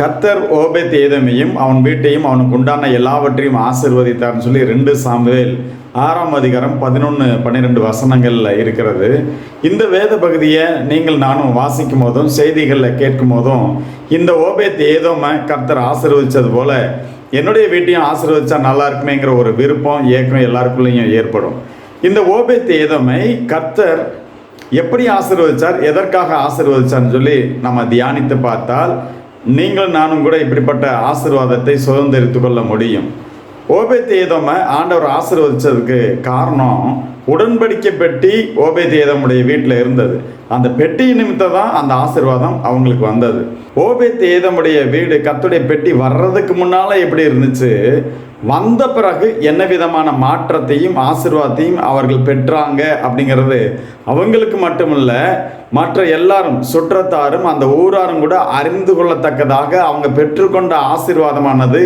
கத்தர் ஓபேத் ஏதமையும் அவன் வீட்டையும் அவனுக்கு உண்டான எல்லாவற்றையும் ஆசிர்வதித்தார்னு சொல்லி ரெண்டு சாமுவேல் ஆறாம் அதிகாரம் பதினொன்று பன்னிரெண்டு வசனங்களில் இருக்கிறது. இந்த வேத பகுதியை நீங்கள் நானும் வாசிக்கும் போதும் செய்திகளில் கேட்கும் போதும் இந்த ஓபேத் ஏதோம கர்த்தர் ஆசிர்வதித்தது போல என்னுடைய வீட்டையும் ஆசிர்வதிச்சா நல்லா இருக்குமேங்கிற ஒரு விருப்பம் ஏக்கம் எல்லாருக்குள்ளேயும் ஏற்படும். இந்த ஓபேத் ஏதோமை கர்த்தர் எப்படி ஆசிர்வதிச்சார் எதற்காக ஆசிர்வதிச்சார்னு சொல்லி நம்ம தியானித்து பார்த்தால் நீங்களும் நானும் கூட இப்படிப்பட்ட ஆசீர்வாதத்தை சுதந்திரித்து கொள்ள முடியும். ஓபேத் ஆண்டவர் ஆசிர்வதிச்சதுக்கு காரணம் உடன்படிக்கை பெட்டி ஓபேத்தியதமுடைய வீட்டில் இருந்தது. அந்த பெட்டி நிமித்தம் தான் அந்த ஆசீர்வாதம் அவங்களுக்கு வந்தது. ஓபேத்தியதமுடைய வீடு கத்துடைய பெட்டி வர்றதுக்கு முன்னால் எப்படி இருந்துச்சு? வந்த பிறகு என்ன விதமான மாற்றத்தையும் ஆசிர்வாதத்தையும் அவர்கள் பெற்றாங்க அப்படிங்கிறது அவங்களுக்கு மட்டுமல்ல மற்ற எல்லாரும் சுற்றத்தாரும் அந்த ஊராரும் கூட அறிந்து கொள்ளத்தக்கதாக அவங்க பெற்றுக்கொண்ட ஆசீர்வாதமானது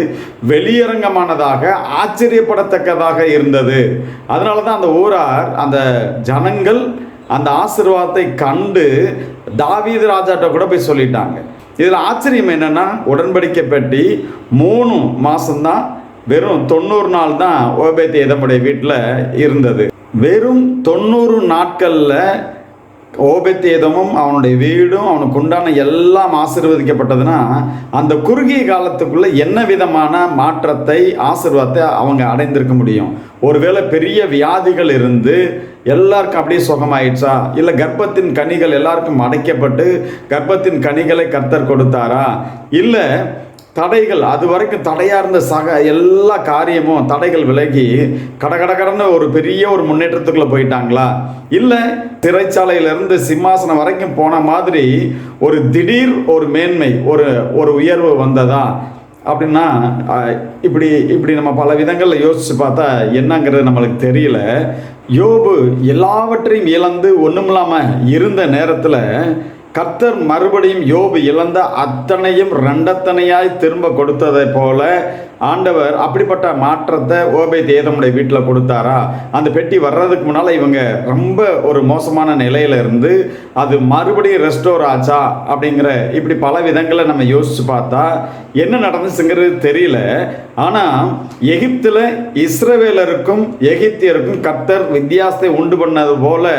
வெளியரங்கமானதாக ஆச்சரியப்படத்தக்கதாக இருந்தது. அதனால தான் அந்த ஊரார் அந்த ஜனங்கள் அந்த ஆசிர்வாதத்தை கண்டு தாவீது ராஜாட்ட கூட போய் சொல்லிட்டாங்க. இதில் ஆச்சரியம் என்னன்னா உடன்படிக்கை பெட்டி மூணு மாதம்தான் வெறும் தொண்ணூறு நாள் தான் ஓபேத் ஏதமுடைய வீட்டில் இருந்தது. வெறும் தொண்ணூறு நாட்களில் ஓபத்தேதமும் அவனுடைய வீடும் அவனுக்கு உண்டான எல்லாம் ஆசிர்வதிக்கப்பட்டதுன்னா அந்த குறுகிய காலத்துக்குள்ளே என்ன விதமான மாற்றத்தை ஆசிர்வாதத்தை அவங்க அடைந்திருக்க முடியும்? ஒருவேளை பெரிய வியாதிகள் இருந்து எல்லாருக்கும் அப்படியே சுகமாயிடுச்சா? இல்லை கர்ப்பத்தின் கனிகள் எல்லாருக்கும் அடைக்கப்பட்டு கர்ப்பத்தின் கனிகளை கர்த்தர் கொடுத்தாரா? இல்லை தடைகள் அது வரைக்கும் தடையாக இருந்த சக எல்லா காரியமும் தடைகள் விலகி கட கட ஒரு பெரிய ஒரு முன்னேற்றத்துக்குள்ளே போயிட்டாங்களா? இல்லை திரைச்சாலையிலேருந்து சிம்மாசனம் வரைக்கும் போன மாதிரி ஒரு திடீர் ஒரு மேன்மை ஒரு ஒரு உயர்வு வந்ததா? அப்படின்னா இப்படி இப்படி நம்ம பல விதங்களில் யோசித்து பார்த்தா என்னங்கிறது நம்மளுக்கு தெரியல. யோபு எல்லாவற்றையும் இழந்து ஒன்றுமில்லாமல் இருந்த நேரத்தில் கர்த்தர் மறுபடியும் யோபு இழந்த அத்தனையும் ரெண்டத்தனையாய் திரும்ப கொடுத்ததை போல ஆண்டவர் அப்படிப்பட்ட மாற்றத்தை ஓபை தேதமுடைய வீட்டில் கொடுத்தாரா? அந்த பெட்டி வர்றதுக்கு முன்னால் இவங்க ரொம்ப ஒரு மோசமான நிலையில இருந்து அது மறுபடியும் ரெஸ்டோர் ஆச்சா? அப்படிங்கிற இப்படி பல விதங்களை நம்ம யோசிச்சு பார்த்தா என்ன நடந்துச்சுங்கிறது தெரியல. ஆனால் எகிப்தில் இஸ்ரவேலருக்கும் எகிப்தியருக்கும் கத்தர் வித்தியாசத்தை உண்டு பண்ணது போல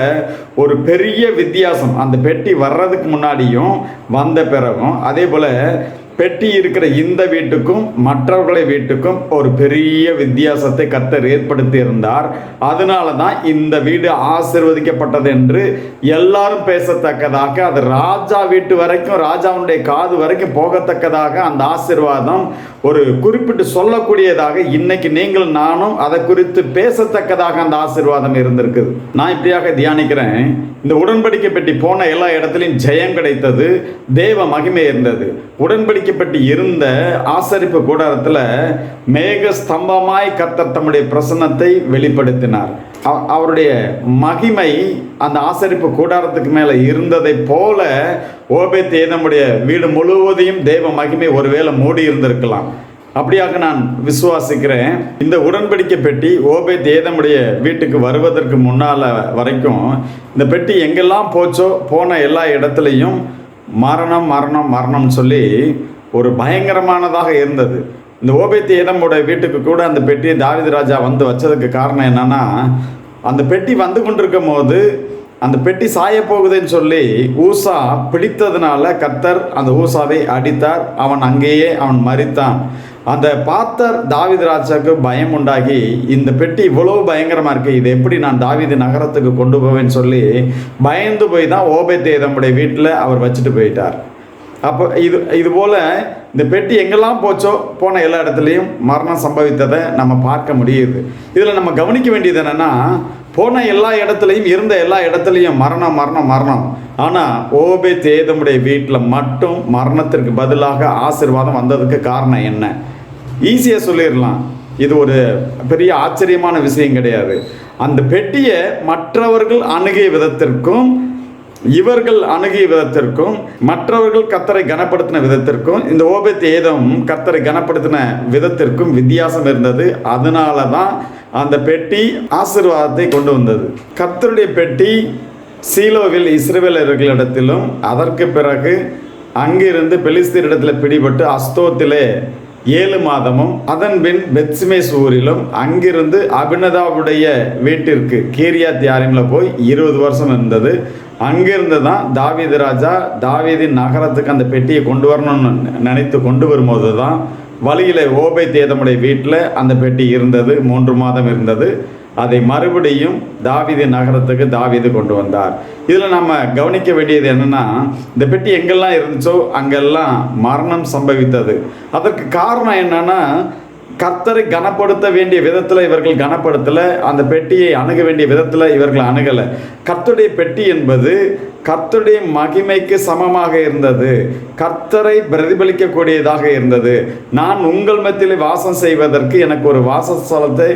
ஒரு பெரிய வித்தியாசம். அந்த பெட்டி வர்றதுக்கு முன்னாடியும் வந்த பிறகும் அதே போல் பெட்டி இருக்கிற இந்த வீட்டுக்கும் மற்றவர்களை வீட்டுக்கும் ஒரு பெரிய வித்தியாசத்தை கத்தர் ஏற்படுத்தி இருந்தார் அதனால தான் இந்த வீடு ஆசிர்வதிக்கப்பட்டது என்று எல்லாரும் பேசத்தக்கதாக அது ராஜா வீட்டு வரைக்கும் ராஜாவுடைய காது வரைக்கும் போகத்தக்கதாக அந்த ஆசீர்வாதம் ஒரு குறிப்பிட்டு சொல்லக்கூடியதாக இன்னைக்கு நீங்கள் நானும் அதை குறித்து பேசத்தக்கதாக அந்த ஆசீர்வாதம் இருந்திருக்குது. நான் இப்படியாக தியானிக்கிறேன். இந்த உடன்படிக்கை பெட்டி போன எல்லா இடத்துலையும் ஜெயம் கிடைத்தது தேவ மகிமை இருந்தது. உடன்படிக்கை பெட்டி இருந்த ஆசரிப்பு கூடாரத்தில் மேக ஸ்தம்பமாய் கத்தர் தம்முடைய பிரசன்னத்தை வெளிப்படுத்தினார். அவருடைய மகிமை அந்த ஆசரிப்பு கூடாரத்துக்கு மேலே இருந்ததை போல ஓபேத் ஏதமுடைய வீடு முழுவதையும் தேவ மகிமை ஒருவேளை மூடி இருந்திருக்கலாம். அப்படியாக நான் விசுவாசிக்கிறேன். இந்த உடன்படிக்கை பெட்டி ஓபேத் ஏதமுடைய வீட்டுக்கு வருவதற்கு முன்னால் வரைக்கும் இந்த பெட்டி எங்கெல்லாம் போச்சோ போன எல்லா இடத்துலையும் மரணம் மரணம் மரணம்னு சொல்லி ஒரு பயங்கரமானதாக இருந்தது. இந்த ஓபேத் ஏதமுடைய வீட்டுக்கு கூட அந்த பெட்டியை தாவித ராஜா வந்து வச்சதுக்கு காரணம் என்னன்னா அந்த பெட்டி வந்து கொண்டிருக்கும் போது அந்த பெட்டி சாய போகுதுன்னு சொல்லி ஊசா பிடித்ததுனால கத்தர் அந்த ஊசாவை அடித்தார். அவன் அங்கேயே அவன் மறித்தான் அந்த பார்த்தர் தாவீது ராஜாவுக்கு பயம் உண்டாகி இந்த பெட்டி இவ்வளவு பயங்கரமாக இருக்கு இது எப்படி நான் தாவிது நகரத்துக்கு கொண்டு போவேன்னு சொல்லி பயந்து போய் தான் ஓபேத்தேதமுடைய வீட்டில் அவர் வச்சுட்டு போயிட்டார். அப்போ இது இது போல் இந்த பெட்டி எங்கெல்லாம் போச்சோ போன எல்லா இடத்துலையும் மரணம் சம்பவித்ததை நம்ம பார்க்க முடியுது. இதில் நம்ம கவனிக்க வேண்டியது என்னென்னா போன எல்லா இடத்துலையும் இருந்த எல்லா இடத்துலையும் மரணம் மரணம் மரணம். ஆனால் ஓபே தேதமுடைய வீட்டில் மட்டும் மரணத்திற்கு பதிலாக ஆசீர்வாதம் வந்ததுக்கு காரணம் என்ன? ஈஸியாக சொல்லிடலாம். இது ஒரு பெரிய ஆச்சரியமான விஷயம் கிடையாது. அந்த பெட்டியை மற்றவர்கள் அணுகிய விதத்திற்கும் இவர்கள் அணுகிய விதத்திற்கும் மற்றவர்கள் கத்தரை கனப்படுத்தின விதத்திற்கும் இந்த ஓபத் ஏதம் கத்தரை கனப்படுத்தின விதத்திற்கும் வித்தியாசம் இருந்தது. அதனால தான் அந்த பெட்டி ஆசீர்வாதத்தை கொண்டு வந்தது. கர்த்தருடைய பெட்டி சீலோவில் இஸ்ரேலர்களிடத்திலும் அதற்கு பிறகு அங்கிருந்து பெலிஸ்தீரிடத்தில் பிடிபட்டு அஸ்தோத்திலே ஏழு மாதமும் அதன் பின் பெத்சிமேஸ் ஊரிலும் அங்கிருந்து அபினதாவுடைய வீட்டிற்கு கீரியாத் யாரிம்ல போய் இருபது வருஷம் இருந்தது. அங்கிருந்து தான் தாவீது ராஜா தாவீதின் நகரத்துக்கு அந்த பெட்டியை கொண்டு வரணும்னு நினைத்து கொண்டு வரும்போது தான் வழியில் ஓபை தேதமுடைய வீட்டில் அந்த பெட்டி இருந்தது. மூன்று மாதம் இருந்தது. அதை மறுபடியும் தாவிது நகரத்துக்கு தாவீது கொண்டு வந்தார். இதில் நம்ம கவனிக்க வேண்டியது என்னென்னா இந்த பெட்டி எங்கெல்லாம் இருந்துச்சோ அங்கெல்லாம் மரணம் சம்பவித்தது. அதற்கு காரணம் என்னென்னா கர்த்தரை கனப்படுத்த வேண்டிய விதத்தில் இவர்கள் கனப்படுத்தலை அந்த பெட்டியை அணுக வேண்டிய விதத்தில் இவர்கள் அணுகலை. கர்த்தருடைய பெட்டி என்பது கர்த்தருடைய மகிமைக்கு சமமாக இருந்தது. கர்த்தரை பிரதிபலிக்கக்கூடியதாக இருந்தது. நான் உங்கள் மத்தியில் வாசம் செய்வதற்கு எனக்கு ஒரு வாசஸ்தலத்தை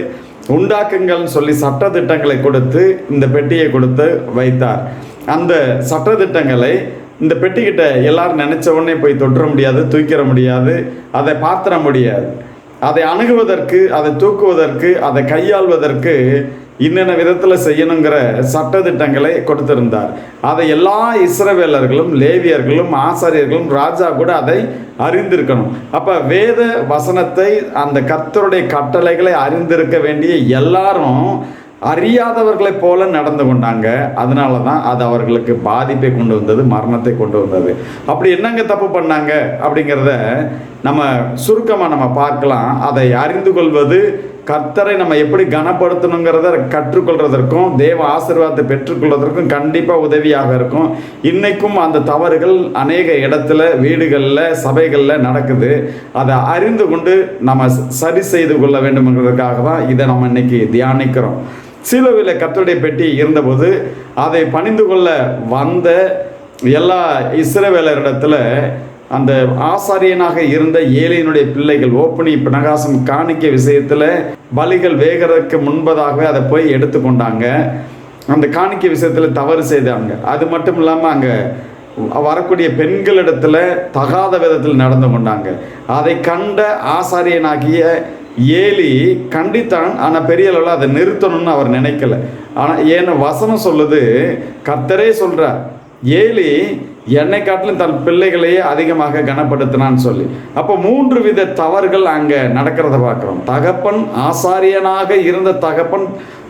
உண்டாக்குங்கள்னு சொல்லி சட்ட திட்டங்களை கொடுத்து இந்த பெட்டியை கொடுத்து வைத்தார். அந்த சட்ட திட்டங்களை இந்த பெட்டிக்கிட்ட எல்லாரும் நினைச்ச உடனே போய் தொட்டுற முடியாது தூக்கிற முடியாது அதை பார்த்துட முடியாது. அதை அணுகுவதற்கு அதை தூக்குவதற்கு அதை கையாள்வதற்கு இன்னென்ன விதத்தில் செய்யணுங்கிற சட்டத்திட்டங்களை கொடுத்திருந்தார். அதை எல்லா இஸ்ரவேலர்களும் லேவியர்களும் ஆசாரியர்களும் ராஜா கூட அதை அறிந்திருக்கணும். அப்போ வேத வசனத்தை அந்த கர்த்தருடைய கட்டளைகளை அறிந்திருக்க வேண்டிய எல்லாரும் அறியாதவர்களைப் போல நடந்து கொண்டாங்க. அதனால தான் அது அவர்களுக்கு பாதிப்பை கொண்டு வந்தது மரணத்தை கொண்டு வந்தது. அப்படி என்னங்க தப்பு பண்ணாங்க அப்படிங்கிறத நம்ம சுருக்கமாக நம்ம பார்க்கலாம். அதை அறிந்து கொள்வது கர்த்தரை நம்ம எப்படி கனப்படுத்தணுங்கிறத கற்றுக்கொள்வதற்கும் தேவ ஆசீர்வாதத்தை பெற்றுக்கொள்வதற்கும் கண்டிப்பாக உதவியாக இருக்கும். இன்றைக்கும் அந்த தவறுகள் அநேக இடத்துல வீடுகளில் சபைகளில் நடக்குது. அதை அறிந்து கொண்டு நம்ம சரி செய்து கொள்ள வேண்டும்ங்கிறதுக்காக தான் இதை நம்ம இன்னைக்கு தியானிக்கிறோம். சிலுவையில் கத்தருடைய பெட்டி இருந்தபோது அதை பணிந்து கொள்ள வந்த எல்லா இஸ்ரவேலரிடத்துல அந்த ஆசாரியனாக இருந்த ஏழையினுடைய பிள்ளைகள் ஓப்பனி பினகாசம் காணிக்க விஷயத்தில் பலிகள் வேகிறதுக்கு முன்பதாகவே அதை போய் எடுத்துக்கொண்டாங்க. அந்த காணிக்க விஷயத்தில் தவறு செய்தாங்க. அது மட்டும் இல்லாமல் அங்கே வரக்கூடிய பெண்களிடத்தில் தகாத விதத்தில் நடந்து கொண்டாங்க. அதை கண்ட ஆசாரியனாகிய ஏலி கண்டித்தான் ஆனால் பெரிய அளவில் அதை நிறுத்தணும்னு அவர் நினைக்கல. ஆனால் ஏன்னா வசனம் சொல்லுது கர்த்தரே சொல்கிறார் ஏலி என்னை காட்டிலும் தன் பிள்ளைகளையே அதிகமாக கனப்படுத்தினான்னு சொல்லி. அப்போ மூன்று வித தவறுகள் அங்கே நடக்கிறத பார்க்குறோம். தகப்பன் ஆசாரியனாக இருந்த தகப்பன்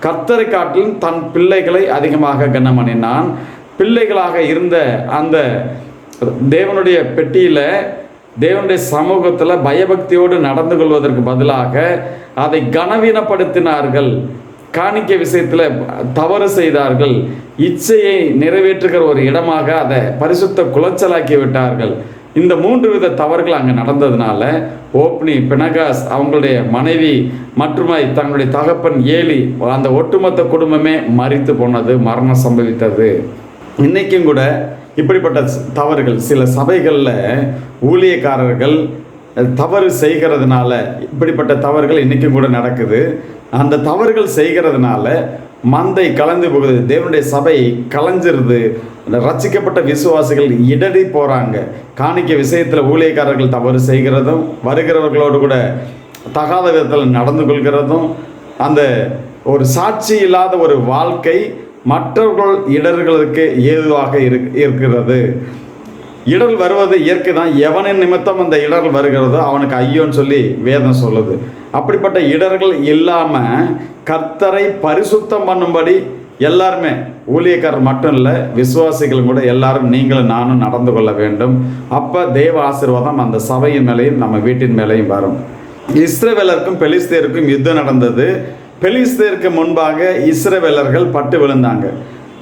கர்த்தரை காட்டிலும் தன் பிள்ளைகளை அதிகமாக கனமணினான். பிள்ளைகளாக இருந்த அந்த தேவனுடைய பெட்டியில் தேவனுடைய சமூகத்தில் பயபக்தியோடு நடந்து கொள்வதற்கு பதிலாக அதை கனவீனப்படுத்தினார்கள். காணிக்க விஷயத்தில் தவறு செய்தார்கள். இச்சையை நிறைவேற்றுகிற ஒரு இடமாக அதை பரிசுத்த குலைச்சலாக்கி விட்டார்கள். இந்த மூன்று வித தவறுகள் அங்கே நடந்ததுனால ஓப்னி பினகாஸ் அவங்களுடைய மனைவி மற்றுமாய் தங்களுடைய தகப்பன் ஏலி அந்த ஒட்டுமொத்த குடும்பமே மறித்து போனது மரணம் சம்பவித்தது. இன்னைக்கும் கூட இப்படிப்பட்ட தவறுகள் சில சபைகளில் ஊழியக்காரர்கள் தவறு செய்கிறதுனால இப்படிப்பட்ட தவறுகள் இன்றைக்கும் கூட நடக்குது. அந்த தவறுகள் செய்கிறதுனால மந்தை கலந்து போகுது. தேவனுடைய சபை கலைஞ்சிருது. ரச்சிக்கப்பட்ட விசுவாசிகள் இடறி போகிறாங்க காணிக்க விஷயத்தில் ஊழியக்காரர்கள் தவறு செய்கிறதும் வருகிறவர்களோடு கூட தகாத விதத்தில் நடந்து கொள்கிறதும் அந்த ஒரு சாட்சி இல்லாத ஒரு வாழ்க்கை மற்றவர்கள் இடர்களுக்கு ஏதுவாக இருக் இருக்கிறது. இடர் வருவது இயற்கை தான். எவனின் நிமித்தம் அந்த இடர்கள் வருகிறதோ அவனுக்கு ஐயோன்னு சொல்லி வேதம் சொல்லுது. அப்படிப்பட்ட இடர்கள் இல்லாமல் கர்த்தரை பரிசுத்தம் பண்ணும்படி எல்லாருமே ஊழியக்காரர் மட்டும் இல்லை விசுவாசிகள் கூட எல்லாரும் நீங்களும் நானும் நடந்து கொள்ள வேண்டும். அப்போ தேவ ஆசீர்வாதம் அந்த சபையின் மேலேயும் நம்ம வீட்டின் மேலேயும் வரும். இஸ்ரேவேலருக்கும் பெலிஸ்தேருக்கும் யுத்தம் நடந்தது. பெலிஸ்தேருக்கு முன்பாக இஸ்ரேவேலர்கள் பட்டு விழுந்தாங்க.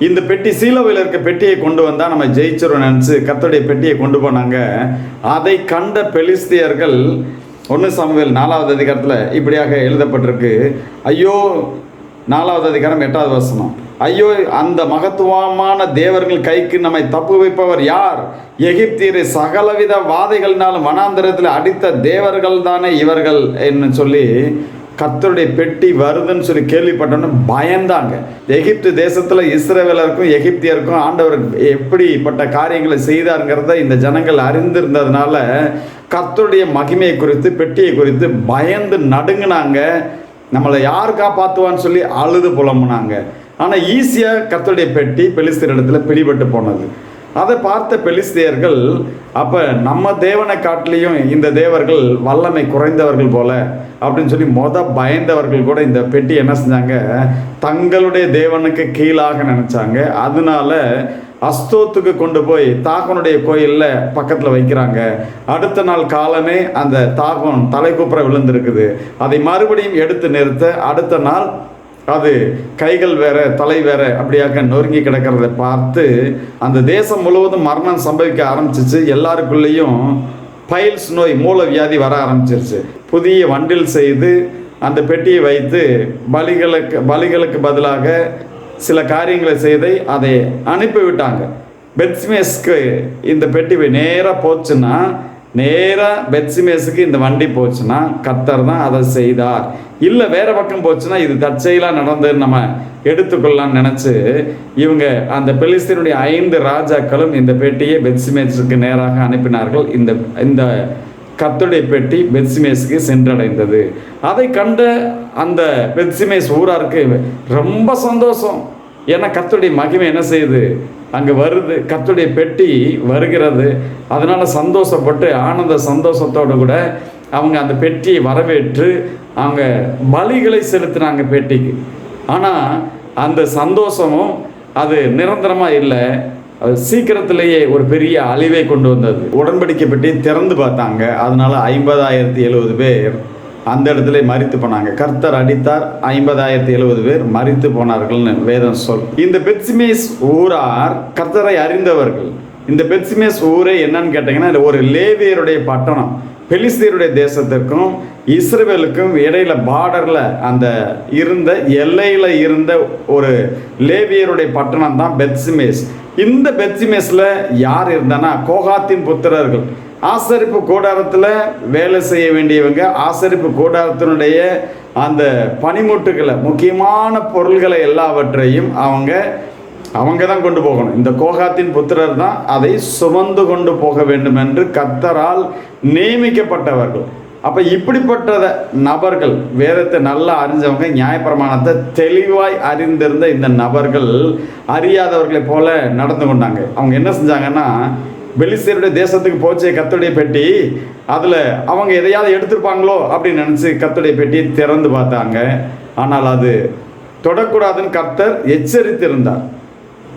இந்த பெட்டி சீலோவில் இருக்க பெட்டியை கொண்டு வந்தால் நம்ம ஜெயிச்சிரும் நினச்சி கத்தோடைய பெட்டியை கொண்டு போனாங்க. அதை கண்ட பெலிஸ்தியர்கள் ஒன்று சமவேல் நாலாவது அதிகாரத்தில் இப்படியாக எழுதப்பட்டிருக்கு. ஐயோ நாலாவது அதிகாரம் எட்டாவது வசனம். ஐயோ அந்த மகத்துவமான தேவர்கள் கைக்கு நம்மை தப்பு வைப்பவர் யார்? எகிப்தியரை சகலவித வாதைகளினாலும் வனாந்திரத்தில் அடித்த தேவர்கள் தானே இவர்கள் என்று சொல்லி கத்தருடைய பெட்டி வருதுன்னு சொல்லி கேள்விப்பட்டோன்னு பயந்தாங்க. எகிப்து தேசத்தில் இஸ்ரேவேலருக்கும் எகிப்தியருக்கும் ஆண்டவர் எப்படிப்பட்ட காரியங்களை செய்தாருங்கிறத இந்த ஜனங்கள் அறிந்திருந்ததுனால கத்தருடைய மகிமையை குறித்து பெட்டியை குறித்து பயந்து நடுங்கினாங்க. நம்மளை யார் காப்பாற்றுவான்னு சொல்லி அழுது புலம்புனாங்க. ஆனால் ஈஸியாக கத்தருடைய பெட்டி பெலிஸ்தர் இடத்துல பிடிபட்டு போனது. அதை பார்த்த பெலிஸ்தியர்கள் அப்போ நம்ம தேவனை காட்டிலையும் இந்த தேவர்கள் வல்லமை குறைந்தவர்கள் போல அப்படின்னு சொல்லி மொத பயந்தவர்கள் கூட இந்த பெட்டி என்ன செஞ்சாங்க? தங்களுடைய தேவனுக்கு கீழாக நினச்சாங்க. அதனால அஸ்தோத்துக்கு கொண்டு போய் தாகனுடைய கோயிலில் பக்கத்தில் வைக்கிறாங்க. அடுத்த நாள் காலமே அந்த தாகம் தலைக்குப்புற விழுந்திருக்குது. அதை மறுபடியும் எடுத்து நிறுத்த அடுத்த நாள் அது கைகள் வேற தலை வேற அப்படியாக்க நொறுங்கி கிடக்கிறத பார்த்து அந்த தேசம் முழுவதும் மரணம் சம்பவிக்க ஆரம்பிச்சிச்சு எல்லாருக்குள்ளேயும் பைல்ஸ் நோய் மூல வியாதி வர ஆரம்பிச்சிருச்சு. புதிய வண்டில் செய்து அந்த பெட்டியை வைத்து பலிகளுக்கு பலிகளுக்கு பதிலாக சில காரியங்களை செய்து அதை அனுப்பிவிட்டாங்க. பெட்ஸ்மேஸ்க்கு இந்த பெட்டி நேராக போச்சுன்னா நேராக பெட்சிமேஸுக்கு இந்த வண்டி போச்சுன்னா கத்தர் தான் அதை செய்தார். இல்லை வேற பக்கம் போச்சுன்னா இது தற்செயலாக நடந்து நம்ம எடுத்துக்கொள்ளலாம்னு நினச்சி இவங்க அந்த பெலிஸ்தீனுடைய ஐந்து ராஜாக்களும் இந்த பெட்டியை பெட்சிமேஸுக்கு நேராக அனுப்பினார்கள். இந்த இந்த கத்துடைய பெட்டி பெட்சிமேஸுக்கு சென்றடைந்தது. அதை கண்ட அந்த பெட்சிமேஸ் ஊராருக்கு ரொம்ப சந்தோஷம். ஏன்னா கத்துடைய மகிமை என்ன செய்யுது? அங்கே வருது கத்துடைய பெட்டி வருகிறது. அதனால் சந்தோஷப்பட்டு ஆனந்த சந்தோஷத்தோடு கூட அவங்க அந்த பெட்டியை வரவேற்று அவங்க பலிகளை செலுத்தினாங்க பெட்டிக்கு. ஆனால் அந்த சந்தோஷமும் அது நிரந்தரமாக இல்லை. அது சீக்கிரத்திலேயே ஒரு பெரிய அழிவை கொண்டு வந்தது. உடன்படிக்கை பெட்டி திறந்து பார்த்தாங்க. அதனால் ஐம்பதாயிரத்தி எழுபது பேர் அந்த இடத்துல மறித்து போனாங்க. கர்த்தர் அடித்தார். ஐம்பதாயிரத்தி எழுபது பேர் மறித்து போனார்கள்னு வேதம் சொல். இந்த பெட்சிமேஸ் ஊரார் கர்த்தரை அறிந்தவர்கள். இந்த பெட்சிமேஸ் ஊரே என்னன்னு கேட்டிங்கன்னா ஒரு லேவியருடைய பட்டணம். பெலிஸ்தீருடைய தேசத்திற்கும் இஸ்ரேலுக்கும் இடையில பார்டரில் அந்த இருந்த எல்லையில் இருந்த ஒரு லேவியருடைய பட்டணம் தான் பெட்சிமேஸ் இந்த பெட்சிமேஸில் யார் இருந்தானா கோகாத்தின் புத்திரர்கள். ஆசரிப்பு கூடாரத்தில் வேலை செய்ய வேண்டியவங்க ஆசரிப்பு கூடாரத்தினுடைய அந்த பனிமுட்டுகளை முக்கியமான பொருள்களை எல்லாவற்றையும் அவங்க அவங்க தான் கொண்டு போகணும். இந்த கோகாத்தின் புத்திரர் தான் அதை சுமந்து கொண்டு போக வேண்டும் என்று கத்தரால் நியமிக்கப்பட்டவர்கள். அப்போ இப்படிப்பட்ட நபர்கள் வேதத்தை நல்லா அறிஞ்சவங்க நியாயப்பிரமாணத்தை தெளிவாய் அறிந்திருந்த இந்த நபர்கள் அறியாதவர்களைப் போல நடந்து கொண்டாங்க. அவங்க என்ன செஞ்சாங்கன்னா பெலிஸ்தீருடைய தேசத்துக்கு போச்சே கத்துடைய பெட்டி. அதில் அவங்க எதையாவது எடுத்திருப்பாங்களோ அப்படின்னு நினச்சி கத்துடைய பெட்டியை திறந்து பார்த்தாங்க. ஆனால் அது தொடக்கூடாதுன்னு கர்த்தர் எச்சரித்திருந்தார்.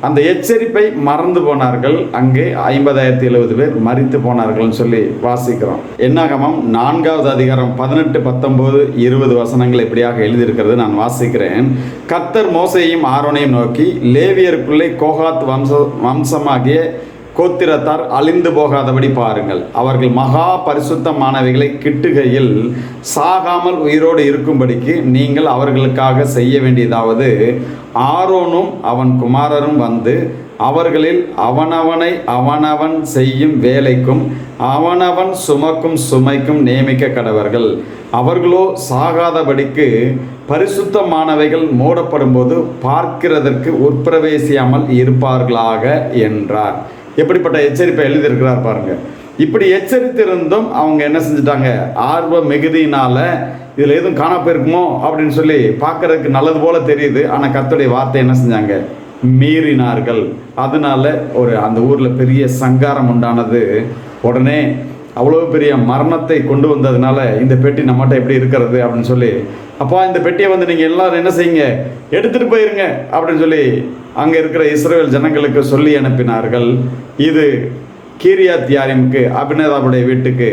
அந்த எச்சரிப்பை மறந்து போனார்கள். அங்கே ஐம்பதாயிரத்தி எழுபது பேர் மறித்து போனார்கள்னு சொல்லி வாசிக்கிறோம். என்னாகமம்? நான்காவது அதிகாரம் பதினெட்டு பத்தொம்போது இருபது வசனங்கள் இப்படியாக எழுதியிருக்கிறது. நான் வாசிக்கிறேன். கர்த்தர் மோசையும் ஆரோனையும் நோக்கி லேவியருக்குள்ளே கோகாத் வம்ச வம்சமாகிய கோத்திரத்தார் அழிந்து போகாதபடி பாருங்கள். அவர்கள் மகா பரிசுத்தமானவைகளை கிட்டுகையில் சாகாமல் உயிரோடு இருக்கும்படிக்கு நீங்கள் அவர்களுக்காக செய்ய வேண்டியதாவது ஆரோனும் அவன் குமாரரும் வந்து அவர்களில் அவனவனை அவனவன் செய்யும் வேலைக்கும் அவனவன் சுமக்கும் சுமைக்கும் நியமிக்க கடவர்கள். அவர்களோ சாகாதபடிக்கு பரிசுத்தமானவைகள் மூடப்படும்போது பார்க்கிறதற்கு உட்பிரவேசியாமல் இருப்பார்களாக என்றார். எப்படிப்பட்ட எச்சரிப்பை எழுதியிருக்கிறார் பாருங்க. இப்படி எச்சரித்திருந்தும் அவங்க என்ன செஞ்சுட்டாங்க? ஆர்வ மிகுதியினால இதில் எதுவும் காணா போயிருக்குமோ அப்படின்னு சொல்லி பார்க்கறதுக்கு நல்லது போல தெரியுது. ஆனால் கத்துடைய வார்த்தை என்ன செஞ்சாங்க? மீறினார்கள். அதனால ஒரு அந்த ஊரில் பெரிய சங்காரம் உண்டானது. உடனே அவ்வளோ பெரிய மரணத்தை கொண்டு வந்ததுனால இந்த பெட்டி நம்மகிட்ட எப்படி இருக்கிறது அப்படின்னு சொல்லி அப்பா இந்த பெட்டியை வந்து நீங்கள் எல்லாரும் என்ன செய்யுங்க? எடுத்துகிட்டு போயிருங்க அப்படின்னு சொல்லி அங்கே இருக்கிற இஸ்ரேல் ஜனங்களுக்கு சொல்லி அனுப்பினார்கள் இது கீரியாத் யாரிமுக்கு அபினதாபுடைய வீட்டுக்கு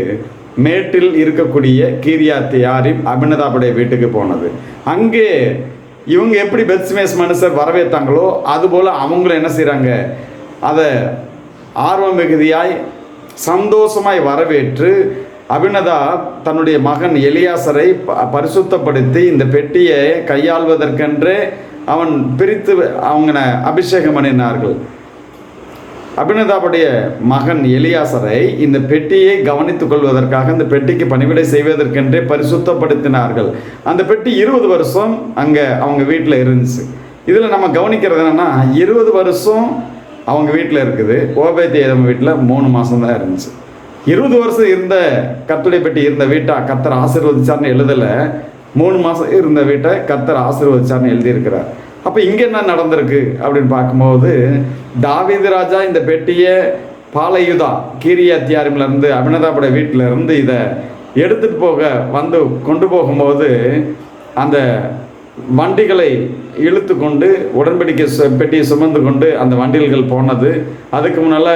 மேட்டில் இருக்கக்கூடிய கீரியாத் யாரிம் அபினதாபுடைய வீட்டுக்கு போனது. அங்கே இவங்க எப்படி பெத்ஸ்மேஸ் மனுஷர் வரவேற்றாங்களோ அதுபோல் அவங்களும் என்ன செய்கிறாங்க அதை ஆர்வம் மிகுதியாய் சந்தோஷமாய் வரவேற்று அபினதா தன்னுடைய மகன் எலியாசரை ப- பரிசுத்தப்படுத்தி இந்த பெட்டியை கையாள்வதற்கென்றே அவன் பிரித்து அவங்கனை அபிஷேகம் பண்ணினார்கள். அபிநதாவுடைய மகன் எலியாசரை இந்த பெட்டியை கவனித்துக் கொள்வதற்காக இந்த பெட்டிக்கு பணிவிடை செய்வதற்கென்றே பரிசுத்தப்படுத்தினார்கள். அந்த பெட்டி இருபது வருஷம் அங்கே அவங்க வீட்டில் இருந்துச்சு. இதில் நம்ம கவனிக்கிறது என்னன்னா இருபது வருஷம் அவங்க வீட்டில் இருக்குது. ஓபேத்தியம் வீட்டில் மூணு மாதம் தான் இருந்துச்சு. இருபது வருஷம் இருந்த கத்துடைய பெட்டி இருந்த வீட்டா கத்தர் ஆசீர்வதிச்சார்னு எழுதலை. மூணு மாதம் இருந்த வீட்டை கத்தர் ஆசீர்வதிச்சார்னு எழுதியிருக்கிறார். அப்போ இங்கே என்ன நடந்திருக்கு அப்படின்னு பார்க்கும்போது தாவீது ராஜா இந்த பெட்டியை பாலையுதா கீரியாத்தியாரிமிலேருந்து அபினதாபுடைய வீட்டில் இருந்து இதை எடுத்துகிட்டு போக வந்து கொண்டு போகும்போது அந்த வண்டிகளை இழுத்து கொண்டு உடன்படிக்கை சு- பெட்டியை சுமந்து கொண்டு அந்த வண்டில்கள் போனது. அதுக்கு முன்னால்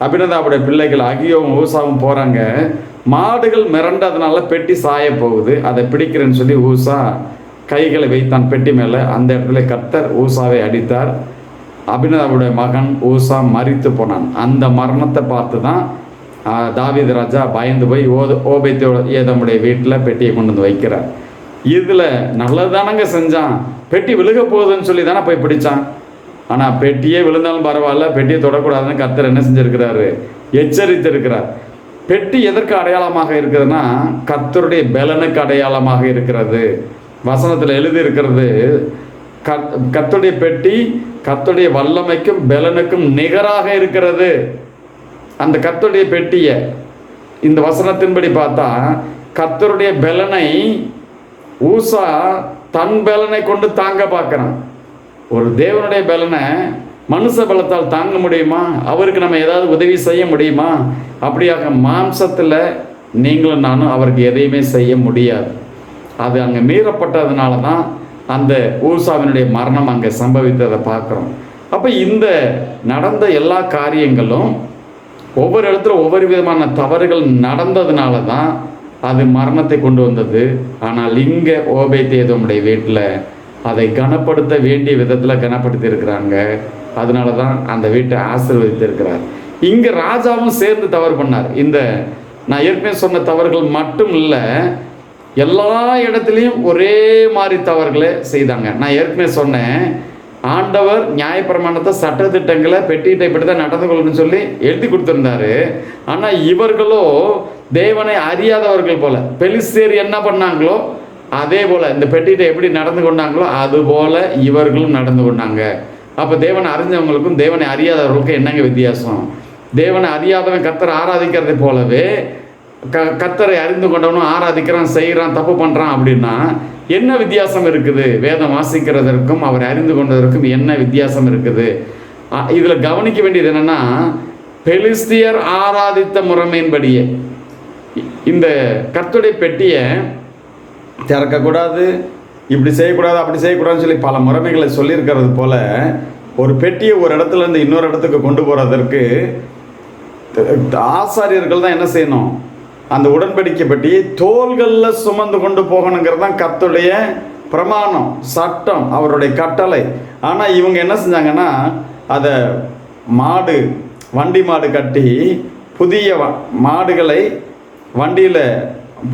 அபினதாவுடைய பிள்ளைகள் அகியோவும் ஊசாவும் போகிறாங்க மாடுகள் மிரண்டதுனால பெட்டி சாய போகுது. அதை பிடிக்கிறேன்னு சொல்லி ஊசா கைகளை வைத்தான் பெட்டி மேலே. அந்த இடத்துல கர்த்தர் ஊசாவை அடித்தார். அபினதாவுடைய மகன் ஊசா மறித்து போனான். அந்த மரணத்தை பார்த்து தான் தாவித ராஜா பயந்து போய் ஓத ஓபைத்தோட ஏதமுடைய வீட்டில் பெட்டியை கொண்டு வந்து வைக்கிறார். இதில் நல்லதானங்க செஞ்சான். பெட்டி விழுக போகுதுன்னு சொல்லி தானே போய் பிடிச்சான். ஆனால் பெட்டியே விழுந்தாலும் பரவாயில்ல பெட்டியை தொடக்கூடாதுன்னு கர்த்தர் என்ன செஞ்சுருக்கிறாரு? எச்சரித்திருக்கிறார். பெட்டி எதற்கு அடையாளமாக இருக்குதுன்னா கர்த்தருடைய பலனுக்கு அடையாளமாக இருக்கிறது. வசனத்தில் எழுதியிருக்கிறது கத்துடைய பெட்டி கத்துடைய வல்லமைக்கும் பலனுக்கும் நிகராக இருக்கிறது. அந்த கத்துடைய பெட்டியை இந்த வசனத்தின்படி பார்த்தா கத்தருடைய பலனை ஊசா தன் பலனை கொண்டு தாங்க பார்க்குறான். ஒரு தேவனுடைய பலனை மனுஷ பலத்தால் தாங்க முடியுமா? அவருக்கு நம்ம ஏதாவது உதவி செய்ய முடியுமா? அப்படியாக மாம்சத்தில் நீங்களும் நானும் அவருக்கு எதையுமே செய்ய முடியாது. அது அங்கே மீறப்பட்டதுனால தான் அந்த ஊசாவினுடைய மரணம் அங்கே சம்பவித்ததை பார்க்குறோம். அப்போ இந்த நடந்த எல்லா காரியங்களும் ஒவ்வொரு இடத்துல ஒவ்வொரு விதமான தவறுகள் நடந்ததுனால தான் அது மரணத்தை கொண்டு வந்தது. ஆனால் இங்கே ஓபை தேதமுடைய வீட்டில் அதை கனப்படுத்த வேண்டிய விதத்தில் கனப்படுத்தி இருக்கிறாங்க அதனால தான் அந்த வீட்டை ஆசீர்வதித்து இருக்கிறார் இங்கே ராஜாவும் சேர்ந்து தவறு பண்ணார். இந்த நான் ஏற்கனவே சொன்ன தவறுகள் மட்டும் இல்லை எல்லா இடத்துலையும் ஒரே மாதிரி தவறுகளை செய்தாங்க. நான் ஏற்கனவே சொன்னேன் ஆண்டவர் நியாயப்பிரமாணத்தை சட்டத்திட்டங்களை பெட்டிகிட்ட இப்படி தான் நடந்து கொள்ளணும்னு சொல்லி எழுதி கொடுத்துருந்தாரு. ஆனால் இவர்களோ தேவனை அறியாதவர்கள் போல பெலிசேர் என்ன பண்ணாங்களோ அதே போல இந்த பெட்டிகிட்ட எப்படி நடந்து கொண்டாங்களோ அது போல் இவர்களும் நடந்து கொண்டாங்க. அப்போ தேவனை அறிஞ்சவங்களுக்கும் தேவனை அறியாதவர்களுக்கும் என்னங்க வித்தியாசம்? தேவனை அறியாதவன் கத்தரை ஆராதிக்கிறதை போலவே க கத்தரை அறிந்து கொண்டவனும் ஆராதிக்கிறான் செய்கிறான் தப்பு பண்ணுறான் அப்படின்னா என்ன வித்தியாசம் இருக்குது? வேதம் வாசிக்கிறதற்கும் அவர் அறிந்து கொண்டதற்கும் என்ன வித்தியாசம் இருக்குது? இதில் கவனிக்க வேண்டியது என்னென்னா பெலிஸ்தியர் ஆராதித்த முறைமையின்படியே. இந்த கத்துடைய பெட்டியை திறக்கக்கூடாது இப்படி செய்யக்கூடாது அப்படி செய்யக்கூடாதுன்னு சொல்லி பல முறைமைகளை சொல்லியிருக்கிறது போல ஒரு பெட்டியை ஒரு இடத்துல இருந்து இன்னொரு இடத்துக்கு கொண்டு போகிறதற்கு ஆசாரியர்கள் தான் என்ன செய்யணும்? அந்த உடன்படிக்கை பெட்டியை தோள்களில் சுமந்து கொண்டு போகணுங்கிறது தான் கத்துடைய பிரமாணம் சட்டம் அவருடைய கட்டளை. ஆனால் இவங்க என்ன செஞ்சாங்கன்னா அதை மாடு வண்டி மாடு கட்டி புதிய வ- மாடுகளை வண்டியில்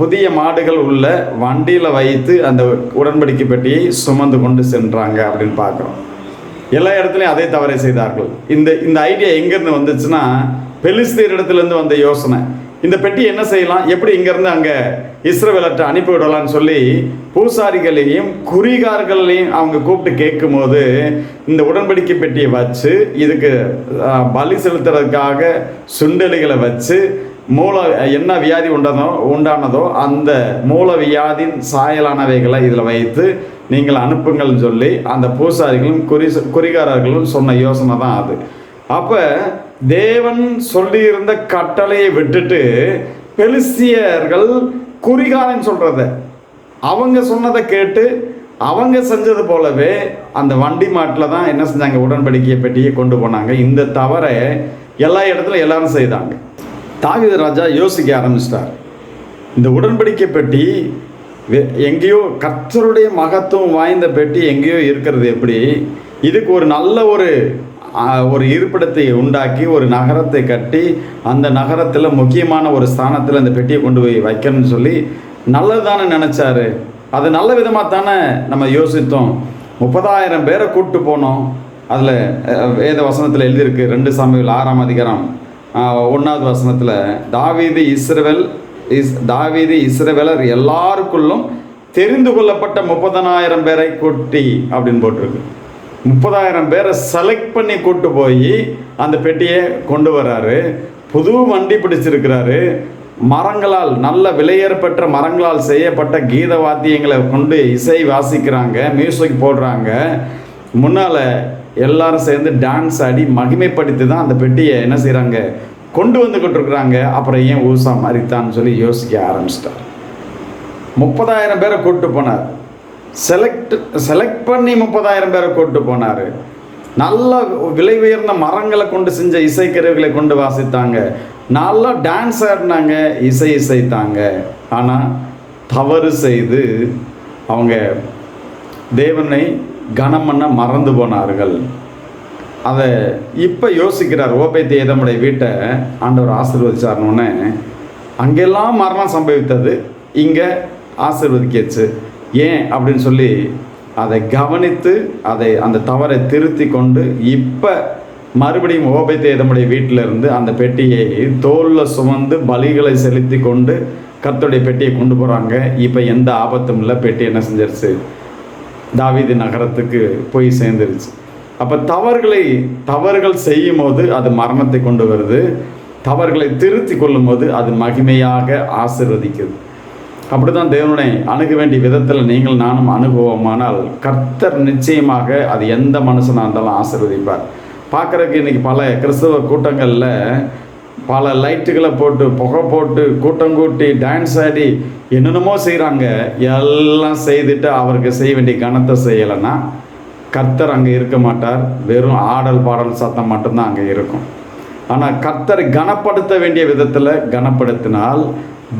புதிய மாடுகள் உள்ள வண்டியில் வைத்து அந்த உடன்படிக்கை பெட்டியை சுமந்து கொண்டு சென்றாங்க அப்படின்னு பார்க்குறோம். எல்லா இடத்துலையும் அதே தவறை செய்தார்கள். இந்த இந்த ஐடியா எங்கேருந்து வந்துச்சுன்னா பெலிஸ்தீர் இடத்துலேருந்து வந்த யோசனை. இந்த பெட்டி என்ன செய்யலாம்? எப்படி இங்கேருந்து அங்கே இஸ்ரவேலற்ற அனுப்பி விடலாம்னு சொல்லி பூசாரிகளையும் குறிகார்களையும் அவங்க கூப்பிட்டு கேட்கும்போது இந்த உடன்படிக்கை பெட்டியை வச்சு இதுக்கு பலி செலுத்துறதுக்காக சுண்டலிகளை வச்சு மூல என்ன வியாதி உண்டதோ உண்டானதோ அந்த மூல வியாதியின் சாயலானவைகளை இதில் வைத்து நீங்கள் அனுப்புங்கள்னு சொல்லி அந்த பூசாரிகளும் குறி குறிகாரர்களும் சொன்ன யோசனை தான் அது. அப்போ தேவன் சொல்லியிருந்த கட்டளையை விட்டுட்டு பெலிஸ்தியர்கள் குறிகாரன் சொல்கிறத அவங்க சொன்னதை கேட்டு அவங்க செஞ்சது போலவே அந்த வண்டி மாட்டில் தான் என்ன செஞ்சாங்க? உடன்படிக்கையை பெட்டியை கொண்டு போனாங்க. இந்த தவறை எல்லா இடத்துல எல்லாரும் செய்தாங்க. தாவித ராஜா யோசிக்க ஆரம்பிச்சிட்டார். இந்த உடன்படிக்கை பெட்டி வெ- எங்கேயோ கர்த்தருடைய மகத்துவம் வாய்ந்த பெட்டி எங்கேயோ இருக்கிறது எப்படி? இதுக்கு ஒரு நல்ல ஒரு ஒரு இருப்பிடத்தை உண்டாக்கி ஒரு நகரத்தை கட்டி அந்த நகரத்தில் முக்கியமான ஒரு ஸ்தானத்தில் அந்த பெட்டியை கொண்டு போய் வைக்கணும்னு சொல்லி நல்லதானே நினச்சாரு. அது நல்ல விதமாக தானே நம்ம யோசித்தோம். முப்பதாயிரம் பேரை கூப்பிட்டு போனோம். அதில் வேத வசனத்தில் எழுதியிருக்கு ரெண்டு சமையல் ஆறாம் அதிகாரம். ஒன்றாவது வசனத்தில் தாவீது இஸ்ரவேல் இஸ் தாவீது இஸ்ரவேலர் எல்லாருக்குள்ளும் தெரிந்து கொள்ளப்பட்ட முப்பதனாயிரம் பேரை கூட்டி அப்படின்னு போட்டிருக்கு. முப்பதாயிரம் பேரை செலக்ட் பண்ணி கூட்டு போய் அந்த பெட்டியை கொண்டு வர்றாரு புது வண்டி பிடிச்சிருக்கிறாரு. மரங்களால் நல்ல விலையேறப்பெற்ற மரங்களால் செய்யப்பட்ட கீத வாத்தியங்களை கொண்டு இசை வாசிக்கிறாங்க மியூசிக் போடுறாங்க. முன்னால் எல்லாரும் சேர்ந்து டான்ஸ் ஆடி மகிமைப்படுத்தி தான் அந்த பெட்டியை என்ன செய்கிறாங்க கொண்டு வந்துக்கிட்டு இருக்கிறாங்க. அப்புறம் ஏன் ஊசா மாறித்தான்னு சொல்லி யோசிக்க ஆரம்பிச்சிட்டார். முப்பதாயிரம் பேரை கூப்பிட்டு போனார். செலக்ட் செலக்ட் பண்ணி முப்பதாயிரம் பேரை கூப்பிட்டு போனார். நல்ல விலை உயர்ந்த மரங்களை கொண்டு செஞ்ச இசைக்கருவிகளை கொண்டு வாசித்தாங்க. நல்லா டான்ஸ் ஆடினாங்க. இசை இசைத்தாங்க. ஆனால் தவறு செய்து அவங்க தேவனை கனம் பண்ண மறந்து போனார்கள். அதை இப்போ யோசிக்கிறார் ஓபேத்திய ஏதமுடைய வீட்டை ஆண்டவர் ஆசீர்வதிச்சார்னோடனே அங்கெல்லாம் மரணம் சம்பவித்தது இங்கே ஆசீர்வதிக்கச்சு. ஏன் அப்படின்னு சொல்லி அதை கவனித்து அதை அந்த தவறை திருத்தி கொண்டு இப்போ மறுபடியும் ஓபேத்தி ஏதமுடைய வீட்டில் இருந்து அந்த பெட்டியை தோளில் சுமந்து பலிகளை செலுத்தி கொண்டு கர்த்தருடைய பெட்டியை கொண்டு போகிறாங்க இப்போ எந்த ஆபத்தும் இல்லை. பெட்டி என்ன செஞ்சிருச்சு? தாவீது நகரத்துக்கு போய் சேர்ந்துருச்சு. அப்போ தவறுகளை தவறுகள் செய்யும் போது அது மரணத்தை கொண்டு வருது. தவறுகளை திருத்தி கொள்ளும் போது அது மகிமையாக ஆசிர்வதிக்குது. அப்படிதான் தேவனை அணுக வேண்டிய விதத்தில் நீங்கள் நானும் அனுபவமானால் கர்த்தர் நிச்சயமாக அது எந்த மனுஷனாக இருந்தாலும் ஆசிர்வதிப்பார். பார்க்குறதுக்கு இன்றைக்கி பல கிறிஸ்தவ கூட்டங்களில் பல லைட்டுகளை போட்டு புகை போட்டு கூட்டம் கூட்டி டான்ஸ் ஆடி என்னென்னமோ செய்கிறாங்க எல்லாம் செய்துட்டு அவருக்கு செய்ய வேண்டிய கணத்தை செய்யலைன்னா கர்த்தர் அங்கே இருக்க மாட்டார். வெறும் ஆடல் பாடல் சத்தம் மட்டும்தான் அங்கே இருக்கும். ஆனால் கர்த்தரை கனப்படுத்த வேண்டிய விதத்தில் கனப்படுத்தினால்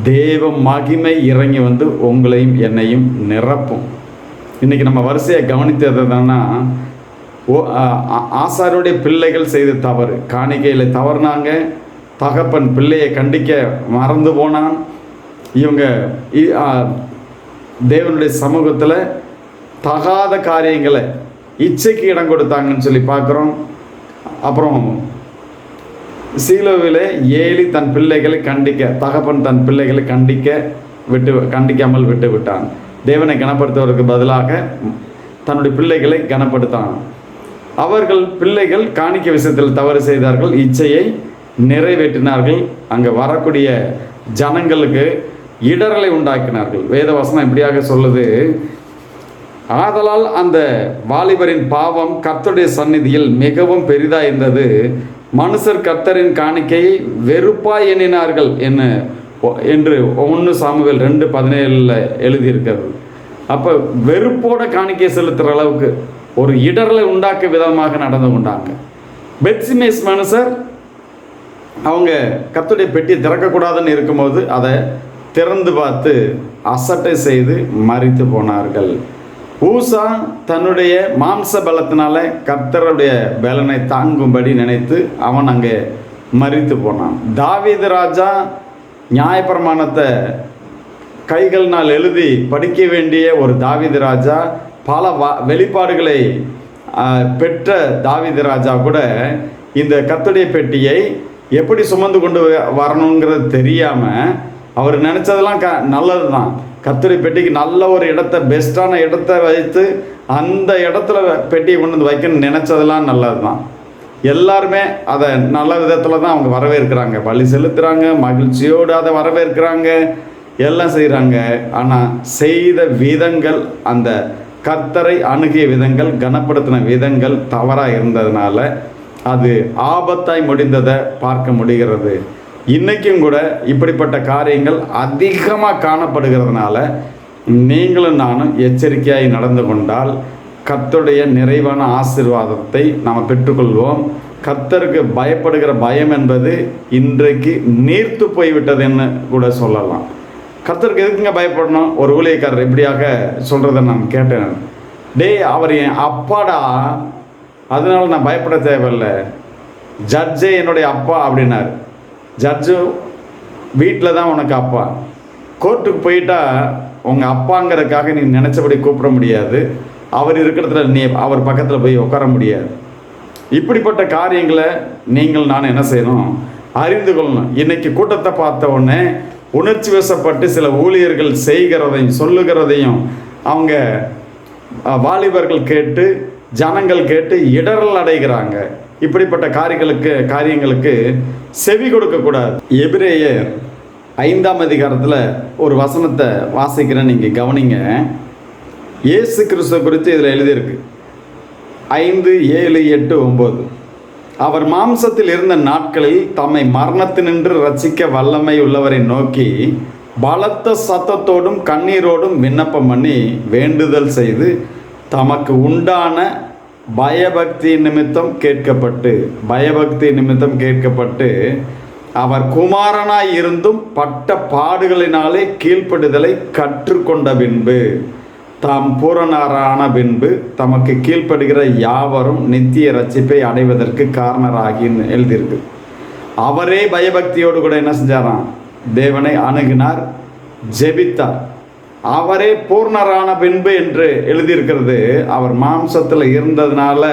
தேவ மகிமை இறங்கி வந்து உங்களையும் என்னையும் நிரப்பும். இன்றைக்கி நம்ம வரிசையை கவனித்தது தானா ஓ ஆ- ஆசாருடைய பிள்ளைகள் செய்த தவறு. காணிக்கையில் தவறுனாங்க. தகப்பன் பிள்ளையை கண்டிக்க மறந்து போனான். இவங்க இ- தேவனுடைய சமூகத்தில் தகாத காரியங்களை இச்சைக்கு இடம் கொடுத்தாங்கன்னு சொல்லி பார்க்குறோம். அப்புறம் சீலோவிலே ஏலி தன் பிள்ளைகளை கண்டிக்க தகப்பன் தன் பிள்ளைகளை கண்டிக்க விட்டு கண்டிக்காமல் விட்டு விட்டான். தேவனை கனப்படுத்துவதற்கு பதிலாக தன்னுடைய பிள்ளைகளை கனப்படுத்தான். அவர்கள் பிள்ளைகள் காணிக்க விஷயத்தில் தவறு செய்தார்கள். இச்சையை நிறைவேற்றினார்கள். அங்கே வரக்கூடிய ஜனங்களுக்கு இடரலை உண்டாக்கினார்கள். வேதவசனம் இப்படியாக சொல்லுது. ஆதலால் அந்த வாலிபரின் பாவம் கர்த்தருடைய சந்நிதியில் மிகவும் பெரிதா இருந்தது. மனுஷர் கர்த்தரின் காணிக்கையை வெறுப்பாய் எண்ணினார்கள் என்ன என்று ஒன்று சாமுவேல் ரெண்டு பதினேழில் எழுதியிருக்கிறது. அப்போ வெறுப்போட காணிக்கை செலுத்துகிற அளவுக்கு ஒரு இடரலை உண்டாக்க விதமாக நடந்து கொண்டாங்க. பெட்சிமேஸ் மனுஷர் அவங்க கத்துடைய பெட்டியை திறக்கக்கூடாதுன்னு இருக்கும்போது அதை திறந்து பார்த்து அசட்டை செய்து மறித்து போனார்கள். ஊசா தன்னுடைய மாம்ச பலத்தினால கர்த்தருடைய பலனை தாங்கும்படி நினைத்து அவன் அங்கே மறித்து போனான். தாவீது ராஜா நியாயப்பிரமாணத்தை கைகள்னால் எழுதி படிக்க வேண்டிய ஒரு தாவீது ராஜா பல வா வெளிப்பாடுகளை பெற்ற தாவீது ராஜா கூட இந்த கத்துடைய பெட்டியை எப்படி சுமந்து கொண்டு வ- வரணுங்கிறது தெரியாமல் அவர் நினச்சதெல்லாம் க நல்லது தான் கத்திரி பெட்டிக்கு நல்ல ஒரு இடத்த பெஸ்ட்டான இடத்த வைத்து அந்த இடத்துல பெட்டியை கொண்டு வந்து வைக்கணும்னு நினச்சதெல்லாம் நல்லது தான் எல்லாருமே அதை நல்ல விதத்தில் தான் அவங்க வரவேற்கிறாங்க. பலி செலுத்துகிறாங்க மகிழ்ச்சியோடு அதை வரவேற்கிறாங்க எல்லாம் செய்கிறாங்க ஆனால் செய்த விதங்கள் அந்த கத்தரை அணுகிய விதங்கள் கனப்படுத்தின விதங்கள் தவறாக இருந்ததுனால அது ஆபத்தாய் முடிந்ததை பார்க்க முடிகிறது. இன்றைக்கும் கூட இப்படிப்பட்ட காரியங்கள் அதிகமாக காணப்படுகிறதுனால நீங்களும் நானும் எச்சரிக்கையாய் நடந்து கொண்டால் கர்த்தருடைய நிறைவான ஆசீர்வாதத்தை நாம் பெற்றுக்கொள்வோம். கர்த்தருக்கு பயப்படுகிற பயம் என்பது இன்றைக்கு நீர்த்து போய்விட்டதுன்னு கூட சொல்லலாம். கர்த்தருக்கு எதுக்குங்க பயப்படணும்? ஒரு ஊழியக்காரர் இப்படியாக சொல்கிறத நான் கேட்டேன். டேய் அவர் என் அப்பாடா அதனால நான் பயப்பட தேவையில்லை. ஜட்ஜே என்னுடைய அப்பா அப்படின்னாரு. ஜட்ஜு வீட்டில் தான் உனக்கு அப்பா. கோர்ட்டுக்கு போயிட்டா உங்கள் அப்பாங்கிறதுக்காக நீ நினச்சபடி கூப்பிட முடியாது. அவர் இருக்கிறதுல நீ அவர் பக்கத்தில் போய் உட்கார முடியாது. இப்படிப்பட்ட காரியங்களை நீங்கள் நான் என்ன செய்யணும்? அறிந்து கொள்ளணும். இன்னைக்கு கூட்டத்தை பார்த்த உடனே உணர்ச்சி வசப்பட்டு சில ஊழியர்கள் செய்கிறதையும் சொல்லுகிறதையும் அவங்க வாலிபர்கள் கேட்டு ஜனங்கள் கேட்டு இடரல் அடைகிறாங்க. இப்படிப்பட்ட காரியங்களுக்கு காரியங்களுக்கு செவி கொடுக்கக்கூடாது எபிரேயர் ஐந்தாம் அதிகாரத்தில் ஒரு வசனத்தை வாசிக்கிறேன் நீங்கள் கவனிங்க. இயேசு கிறிஸ்துவ குறித்து இதில் எழுதியிருக்கு. ஐந்து ஏழு எட்டு ஒம்பது அவர் மாம்சத்தில் இருந்த நாட்களில் தம்மை மரணத்தினின்று ரசிக்க வல்லமை உள்ளவரை நோக்கி பலத்த சத்தத்தோடும் கண்ணீரோடும் விண்ணப்பம் பண்ணி வேண்டுதல் செய்து தமக்கு உண்டான பயபக்தி நிமித்தம் கேட்கப்பட்டு பயபக்தி நிமித்தம் கேட்கப்பட்டு அவர் குமாரனாய் இருந்தும் பட்ட பாடுகளினாலே கீழ்ப்படுதலை கற்றுக்கொண்ட பின்பு தாம் பூரணரான பின்பு தமக்கு கீழ்ப்படுகிற யாவரும் நித்திய ரட்சிப்பை அடைவதற்கு காரணராகின்னு எழுதியிருக்கு. அவரே பயபக்தியோடு கூட என்ன செஞ்சாராம்? தேவனை அணுகினார் ஜெபித்தார். அவரே பூர்ணரான பின்பு என்று எழுதியிருக்கிறது. அவர் மாம்சத்தில் இருந்ததுனால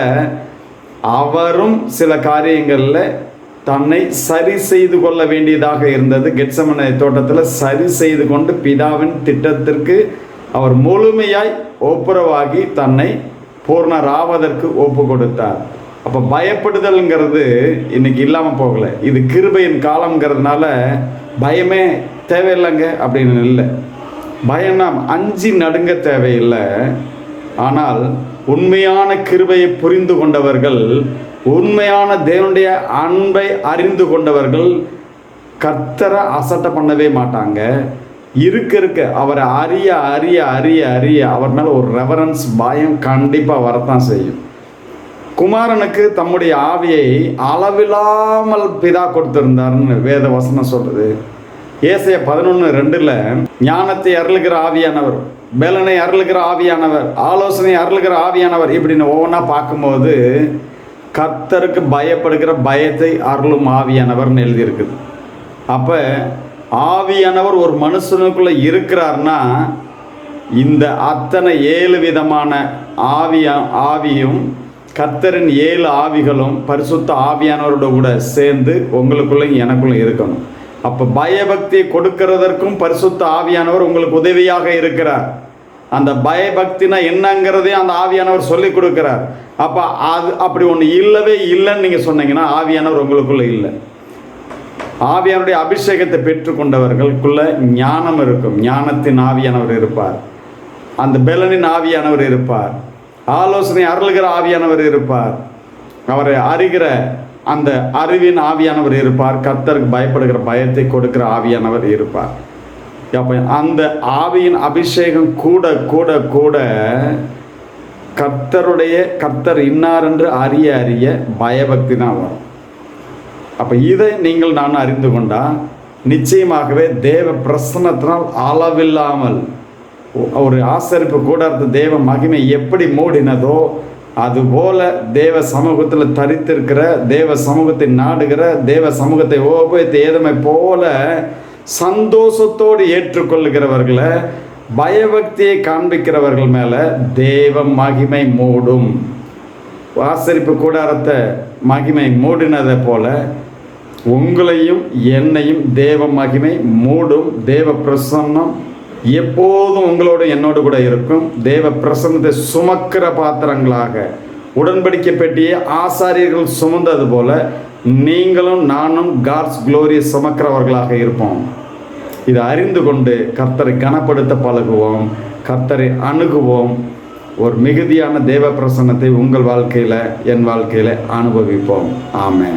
அவரும் சில காரியங்களில் தன்னை சரி செய்து கொள்ள வேண்டியதாக இருந்தது. கெட்சமனை தோட்டத்தில் சரி செய்து கொண்டு பிதாவின் திட்டத்திற்கு அவர் முழுமையாய் ஒப்புரவாகி தன்னை பூர்ணராவதற்கு ஒப்பு கொடுத்தார் அப்போ பயப்படுதல்ங்கிறது இன்னைக்கு இல்லாமல் போகலை. இது கிருபையின் காலம்ங்கிறதுனால பயமே தேவையில்லைங்க அப்படின்னு இல்லை. பயம்னா அஞ்சு நடுங்க தேவையில்லை. ஆனால் உண்மையான கிருபையை புரிந்து கொண்டவர்கள் உண்மையான தேவனுடைய அன்பை அறிந்து கொண்டவர்கள் கர்த்தரை அசட்டை பண்ணவே மாட்டாங்க. இருக்க இருக்க அவரை அறிய அறிய அறிய அறிய அவர் மேலே ஒரு ரெவரன்ஸ் பயம் கண்டிப்பாக வரத்தான் செய்யும். குமாரனுக்கு தம்முடைய ஆவியை அளவில்லாமல் பிதா கொடுத்திருந்தார்னு வேத வசனம் சொல்கிறது ஏசைய பதினொன்று ரெண்டில் ஞானத்தை அருளுகிற ஆவியானவர் பேலனை அருளுகிற ஆவியானவர் ஆலோசனை அருளுகிற ஆவியானவர் இப்படின்னு ஒவ்வொன்றா பார்க்கும்போது கர்த்தருக்கு பயப்படுகிற பயத்தை அருளும் ஆவியானவர்னு எழுதியிருக்குது. அப்போ ஆவியானவர் ஒரு மனுஷனுக்குள்ளே இருக்கிறார்னா இந்த அத்தனை ஏழு விதமான ஆவியா ஆவியும் கர்த்தரின் ஏழு ஆவிகளும் பரிசுத்த ஆவியானவரோட கூட சேர்ந்து உங்களுக்குள்ளேயும் எனக்குள்ளே இருக்கணும். அப்போ பயபக்தியை கொடுக்கிறதற்கும் பரிசுத்த ஆவியானவர் உங்களுக்கு உதவியாக இருக்கிறார். அந்த பயபக்தினா என்னங்கிறதையும் அந்த ஆவியானவர் சொல்லி கொடுக்கிறார். அப்போ அது அப்படி ஒன்று இல்லவே இல்லைன்னு நீங்கள் சொன்னீங்கன்னா ஆவியானவர் உங்களுக்குள்ளே இல்லை. ஆவியானுடைய அபிஷேகத்தை பெற்றுக்கொண்டவர்களுக்குள்ள ஞானம் இருக்கும். ஞானத்தின் ஆவியானவர் இருப்பார். அந்த பெலனின் ஆவியானவர் இருப்பார். ஆலோசனை அருளுகிற ஆவியானவர் இருப்பார். அவரை அறிகிற அந்த அறிவின் ஆவியானவர் இருப்பார். கர்த்தருக்கு பயப்படுகிற பயத்தை கொடுக்கிற ஆவியானவர் இருப்பார். அப்போ அந்த ஆவியின் அபிஷேகம் கூட கூட கூட கர்த்தருடைய கர்த்தர் இன்னார் என்று அறிய அறிய பயபக்தி தான் வரும். அப்போ இதை நீங்கள் நான் அறிந்து கொண்டால் நிச்சயமாகவே தேவ பிரசன்னத்தினால் அளவில்லாமல் ஒரு ஆசரிப்பு கூடாரத்து தேவ மகிமை எப்படி மூடினதோ அதுபோல தேவ சமூகத்தில் தரித்திருக்கிற தேவ சமூகத்தை நாடுகிற தேவ சமூகத்தை ஓபயத்தை ஏதமை போல சந்தோஷத்தோடு ஏற்றுக்கொள்கிறவர்களை பயபக்தியை காண்பிக்கிறவர்கள் மேலே தேவ மகிமை மூடும். ஆசரிப்பு கூடாரத்தை மகிமை மூடினதை போல உங்களையும் என்னையும் தேவ மகிமை மூடும். தேவ பிரசன்னம் எப்போதும் உங்களோடு என்னோடு கூட இருக்கும் தேவ பிரசன்னத்தை சுமக்கிற பாத்திரங்களாக உடன்படிக்கை பெட்டியை ஆசாரியர்கள் சுமந்தது போல நீங்களும் நானும் காட்ஸ் குளோரியை சுமக்கிறவர்களாக இருப்போம். இதை அறிந்து கொண்டு கர்த்தரை கனப்படுத்த பழகுவோம் கர்த்தரை அணுகுவோம். ஒரு மிகுதியான தேவ பிரசன்னத்தை உங்கள் வாழ்க்கையில் என் வாழ்க்கையில் அனுபவிப்போம். ஆமென்.